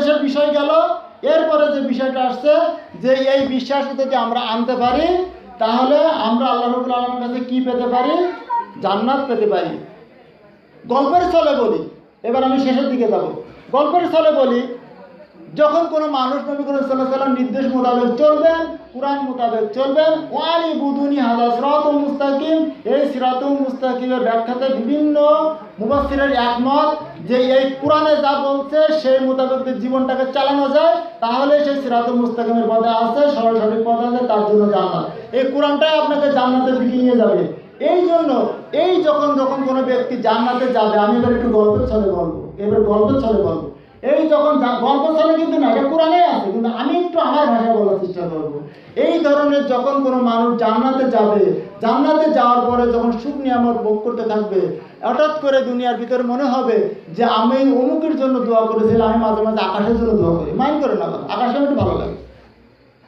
উপদেশের বিষয় গেল। এরপরে যে বিষয়টা আসছে, যে এই বিশ্বাস যদি আমরা আনতে পারি, তাহলে আমরা আল্লাহ রবুল আলমের কাছে কি পেতে পারি? জান্নাত পেতে পারি। গল্পের স্থলে বলি, এবার আমি শেষের দিকে যাব। গল্পের স্থলে বলি, যখন কোনো মানুষ নবী করিম সাল্লাহ সাল্লাম নির্দেশ মোতাবেক চলবেন, কোরআন মোতাবেক চলবেন ওয়ালি বুদুনি হাজা সিরাত মুস্তাকিম। এই সিরাত মুস্তাকিমের ব্যাখ্যাতে বিভিন্ন মুবাসিরের একমত যে এই কোরআনে যা বলছে সেই মোতাবেক জীবনটাকে চালানো যায়, তাহলে সেই সিরাত মুস্তাকিমের পদে আছে, সরাসরি পদে আছে, তার জন্য জান্নাত। এই কোরআনটাই আপনাকে জান্নাতের দিকে নিয়ে যাবে। এই জন্য, এই যখন যখন কোনো ব্যক্তি জান্নাতে যাবে, আমি এবার একটু গল্পের ছলে বলব, এবার গল্পের ছলে বলব। এই যখন গল্প ছলে কিন্তু না, এটা কোরআনেই আছে, কিন্তু আমি আমার ভাষায় বলার চেষ্টা করব। এই ধরনের যখন কোনো মানুষ জান্নাতে যাবে, জান্নাতে যাওয়ার পরে যখন সুখ নিয়ামত ভোগ করতে থাকবে, হঠাৎ করে দুনিয়ার ভিতরে মনে হবে যে আমি অমুকের জন্য দোয়া করেছিলাম, আমি মাঝে মাঝে আকাশের জন্য দোয়া করি। মাইন্ড করে না আকাশে একটু ভালো লাগে।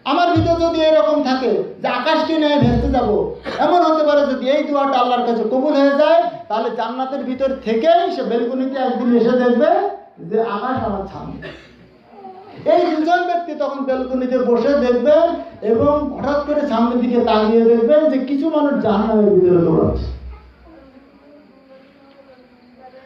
আমার ভিতর যদি এরকম থাকে যে আকাশকে নিয়ে ভেসতে যাব, এমন হতে পারে যদি এই দোয়াটা আল্লাহর কাছে কবুল হয়ে যায়, তাহলে জান্নাতের ভিতর থেকেই সে বেলকুনিতে একদিন এসে দেখবে যে আকাশ আমার সামনে। এই দুজন ব্যক্তি তখন বেলকুনিতে বসে দেখবেন এবং হঠাৎ করে সামনের দিকে তাকিয়ে দেখবেন যে কিছু মানুষ জাহান্নামের ভিতরে দৌড়াচ্ছে।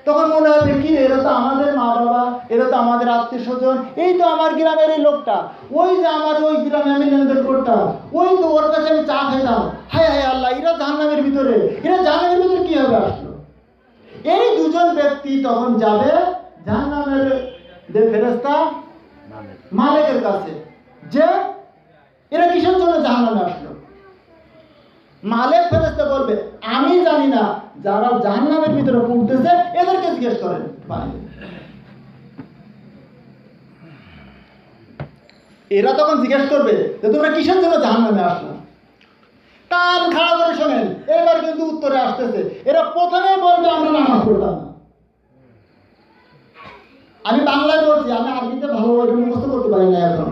তখন মনে হবে, কি এরা তো আমাদের মা বাবা এরা তো আমাদের আত্মীয় স্বজন এই তো আমার গ্রামের এই লোকটা, ওই যে আমার ওই গ্রামে আমি লেনদেন করতাম, ওই তো ওর কাছে আমি চা খেতাম হায় হায় আল্লাহ, এরা জাহান্নামের ভিতরে, এরা জাহান্নামের ভিতরে কীভাবে আসলো? এই দুজন ব্যক্তি তখন যাবে জাহান্নামের যে ফেরেস্তা মালিকের কাছে যে এরা কিসের জন্য জাহান্নামে আসলো? মালিক ফেরেস্তা বলবে, আমি জানি না, যারা জাহান্নামের ভিতরে পড়তেছে, এদেরকে জিজ্ঞেস করেন। এরা তখন জিজ্ঞেস করবে যে, তোমরা কিসের জন্য জাহান্নামে আসলো? কান খাড়া করে শোনেন, এবার কিন্তু উত্তরে আসতেছে, এরা প্রথমে বলবে, আমরা নামাজ পড়তাম আমি বাংলায় বলছি, আমি আরবিতে ভালোভাবে মুখস্থ করতে পারি না এখন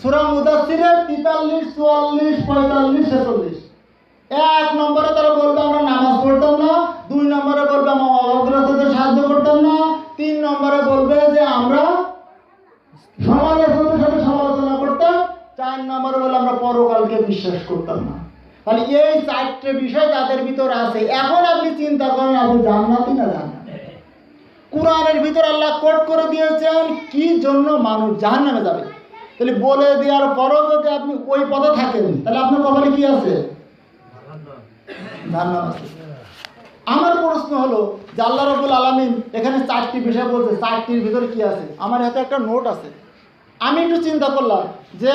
সুরা মুদাসিরের তেতাল্লিশ, চুয়াল্লিশ, পঁয়তাল্লিশ, ছেচল্লিশ। এক নম্বরে তারা বলবে, আমরা নামাজ পড়তাম না। দুই নম্বরে বলবে, আমরা অগ্রতাদের সাহায্য করতাম না। তিন নম্বরে বলবে যে, আমরা সমাজের সাথে সমালোচনা করতাম। চার নম্বরে বলে আমরা পরকালকে বিশ্বাস করতাম না। তাহলে এই চারটে বিষয় যাদের ভিতর আছে, এখন আপনি চিন্তা করেন, আপনি জান্নাতি না জান্নাত? কোরআনের ভিতর আল্লাহ কোট করে দিয়েছেন, কি জন্য মানুষ জাহান্নামে যাবে? তাহলে বলে দেওয়ার পরও যদি আপনি ওই পদে থাকেন, তাহলে আপনার কপালে কি আছে? আমার প্রশ্ন হলো যে আল্লাহ রবুল আলমিন এখানে চারটি বিষয় বলছে, চারটির ভিতরে কি আছে? আমার হাতে একটা নোট আছে। আমি একটু চিন্তা করলাম যে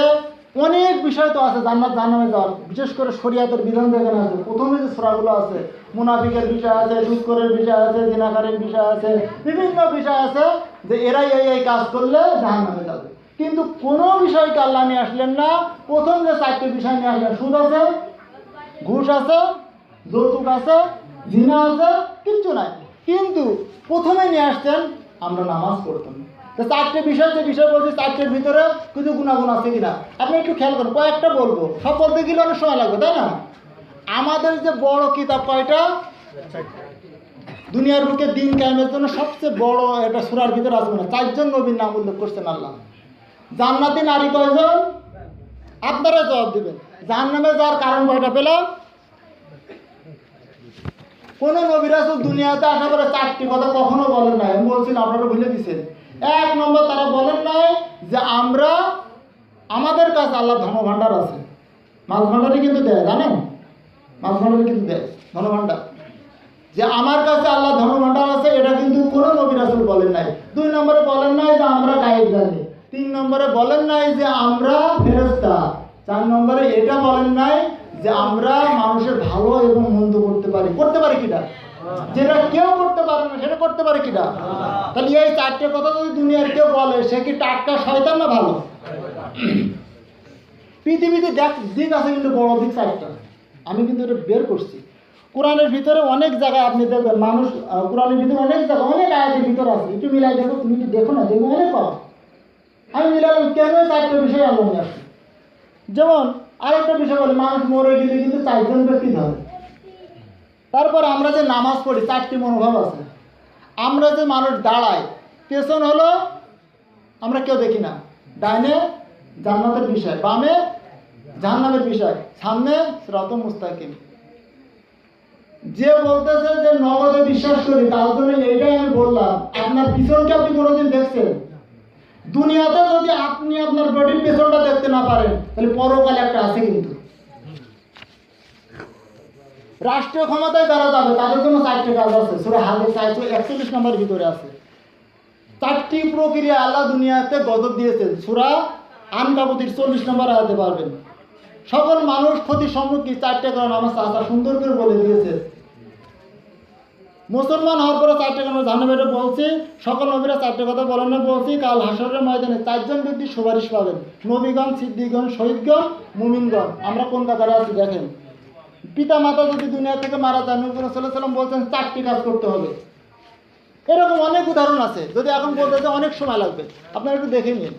অনেক বিষয় তো আছে জান্নাত জাহান্নামে যাওয়ার, বিশেষ করে শরিয়াতের বিধান যেখানে আছে। প্রথমে যে সুরাগুলো আছে, মুনাফিকের বিষয় আছে সুস্করের বিষয় আছে, জিনাকারের বিষয় আছে, বিভিন্ন বিষয় আছে যে এরাই এই এই কাজ করলে জাহান্নামে যাবে। কিন্তু কোনো বিষয়কে আল্লাহ নিয়ে আসলেন না। প্রথম যে চারটি বিষয় নিয়ে আসলেন, সুদ আছে, ঘুষ আছে, যৌতুক আছে, জিনা আছে, কিচ্ছু নাই। কিন্তু প্রথমে নিয়ে আসছেন আমরা নামাজ পড়তাম। তো চারটে বিষয়, যে বিষয় বলছি, চারটের ভিতরে কিছু গুণাগুণ আছে কিনা? আপনি একটু খেয়াল করুন, কয়েকটা বলব। বলতে গেলে অনেক সময় লাগবে, তাই না? আমাদের যে বড় কিতাব কয়টা? দুনিয়ার বুকে দিন কায়েমের জন্য সবচেয়ে বড় একটা সুরার ভিতরে আসবে না চারজন নবীর নাম উল্লেখ করছেন আল্লাহ। জান্নাতি নারী কয়জন? আপনারা জবাব দিবেন। জাহান্নামে যাওয়ার কারণ কয়টা পেলাম কোন নবিরাসুল দুনিয়াতে আশা করে চারটি কথা কখনো বলেন নাই। আমি বলছি আপনারা ভুলে দিচ্ছেন এক নম্বর, তারা বলেন নাই যে আমরা, আমাদের কাছে আল্লাহ ধনভাণ্ডার আছে। মাছ ভাণ্ডারই কিন্তু দেয়, জানেন? মাছ ভাণ্ডারই কিন্তু দেয়, ধনভাণ্ডার। যে আমার কাছে আল্লাহ ধনভাণ্ডার আছে, এটা কিন্তু কোনো নবী রাসুল বলেন নাই। দুই নম্বরে বলেন নাই যে আমরা গায়েব জানি। তিন নম্বরে বলেন নাই যে আমরা ফেরস্তা চার নম্বরে এটা বলেন নাই যে আমরা মানুষের ভালো এবং মন্দ করতে পারি। করতে পারি কিনা? যেটা কেউ করতে পারে না, সেটা করতে পারে কিনা? তাহলে এই চারটে কথা যদি দুনিয়ার কেউ বলে, সে কি টাটকা শয়তান না ভালো? পৃথিবীতে দেখ, দিক আছে কিন্তু বড় দিক চারটা। আমি কিন্তু এটা বের করছি। কোরআনের ভিতরে অনেক জায়গায় আপনি দেখবেন মানুষ কোরআনের ভিতরে অনেক জায়গায় অনেক আয়াতের ভিতরে আছে। একটু মিলাই দেখো, তুমি একটু দেখো না? দেখো অনেক পাবো আমি মিলালাম কেন চারটে বিষয় আলো নিয়ে আসছি যেমন, আরেকটা বিষয় বলে, মানুষ মরে গেলে কিন্তু চারজন ব্যক্তি ধরে তারপর আমরা যে নামাজ পড়ি, চারটি মনোভাব আছে। আমরা যে মানুষ দাঁড়াই, পেছন হলো আমরা কেউ দেখি না। ডাইনে জান্নাতের বিষয়, বামে জাহান্নামের বিষয়, সামনে শ্রত মুস্তাকিম। যে বলতেছে যে নগদে বিশ্বাস করি, তার জন্য এইটাই আমি বললাম। আপনার পিছনকে আপনি কোনোদিন দেখছেন দুনিয়াতে যদি আপনি আপনার বডির পেছনটা দেখতে না পারেন, তাহলে পরকালে একটা আছে কিন্তু। রাষ্ট্রীয় ক্ষমতায় যারা যাবে, তাদের জন্য চারটে কাজ আছে। সুরা হাজার চারশো একচল্লিশ নম্বর ভিতরে আছে। চারটি প্রক্রিয়া আল্লাহ দুনিয়াতে গজব দিয়েছেন। সুরা আনকাবতির চল্লিশ নম্বর আয়াতে পারবেন। সকল মানুষ ক্ষতির সম্মুখীন চারটে কারণ আমার চাচা সুন্দর করে বলে দিয়েছে মুসলমান হওয়ার পরে চারটে জানো এটা বলছি, সকল নবীরা চারটে কথা বলেন বলছি, কাল হাসরের ময়দানে চারজন ব্যক্তি সুপারিশ পাবেন, নবীগণ, সিদ্দিগণ, শহীদগণ, মুমিনগণ। আমরা কোন কাতারে আছি দেখেন। পিতা মাতা যদি দুনিয়া থেকে মারা যায় নবী সাল্লাহ সাল্লাম বলছেন, চারটি কাজ করতে হবে। এরকম অনেক উদাহরণ আছে, যদি এখন বলতে অনেক সময় লাগবে। আপনারা একটু দেখে নিন।